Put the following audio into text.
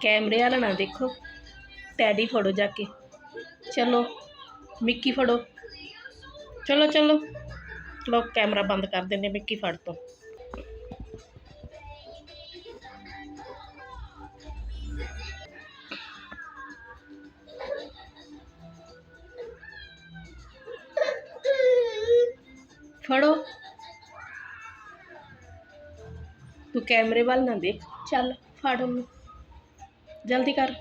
ਕੈਮਰੇ ਵਾਲਾ ਨਾ ਦੇਖੋ ਟੈਡੀ ਫੜੋ ਜਾ ਕੇ ਚਲੋ ਮਿੱਕੀ ਫੜੋ ਚਲੋ ਚਲੋ ਲੋ ਕੈਮਰਾ ਬੰਦ ਕਰ ਦਿੰਦੇ ਮਿੱਕੀ ਫੜ ਤੋਂ ਫੜੋ ਤੂੰ ਕੈਮਰੇ ਵੱਲ ਨਾ ਦੇਖ ਚੱਲ ਫੜ जल्दी कर